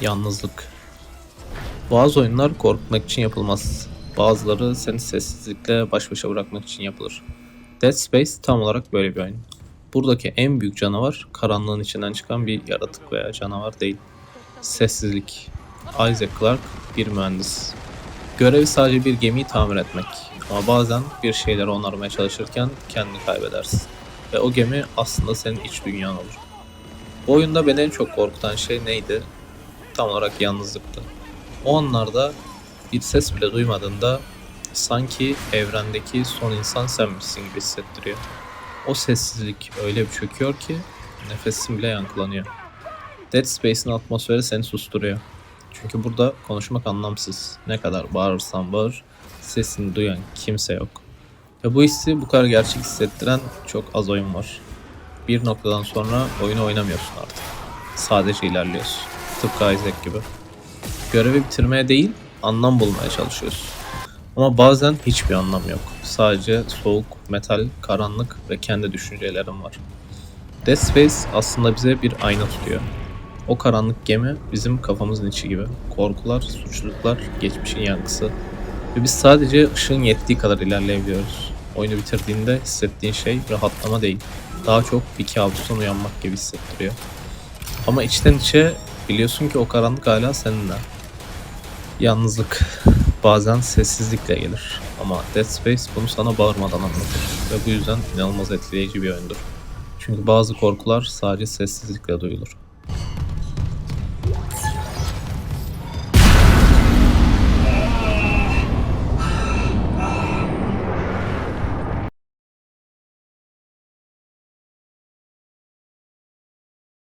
Yalnızlık. Bazı oyunlar korkmak için yapılmaz. Bazıları seni sessizlikle baş başa bırakmak için yapılır. Dead Space tam olarak böyle bir oyun. Buradaki en büyük canavar karanlığın içinden çıkan bir yaratık veya canavar değil. Sessizlik. Isaac Clarke bir mühendis. Görevi sadece bir gemiyi tamir etmek. Ama bazen bir şeyleri onarmaya çalışırken kendini kaybedersin. Ve o gemi aslında senin iç dünyan olur. Bu oyunda beni en çok korkutan şey neydi? Tam olarak yalnızlıktı. O anlarda bir ses bile duymadığında sanki evrendeki son insan senmişsin gibi hissettiriyor. O sessizlik öyle bir çöküyor ki nefesin bile yankılanıyor. Dead Space'in atmosferi seni susturuyor. Çünkü burada konuşmak anlamsız. Ne kadar bağırırsan bağır, sesini duyan kimse yok. Ve bu hissi bu kadar gerçek hissettiren çok az oyun var. Bir noktadan sonra oyunu oynamıyorsun artık. Sadece ilerliyorsun. Tıpkı Isaac gibi. Görevi bitirmeye değil, anlam bulmaya çalışıyorsun. Ama bazen hiçbir anlam yok. Sadece soğuk, metal, karanlık ve kendi düşüncelerim var. Dead Space aslında bize bir ayna tutuyor. O karanlık gemi bizim kafamızın içi gibi. Korkular, suçluluklar, geçmişin yankısı. Ve biz sadece ışığın yettiği kadar ilerleyebiliyoruz. Oyunu bitirdiğinde hissettiğin şey rahatlama değil. Daha çok bir kabustan uyanmak gibi hissettiriyor. Ama içten içe biliyorsun ki o karanlık hala seninle. Yalnızlık bazen sessizlikle gelir. Ama Dead Space bunu sana bağırmadan anlatır. Ve bu yüzden inanılmaz etkileyici bir oyundur. Çünkü bazı korkular sadece sessizlikle duyulur.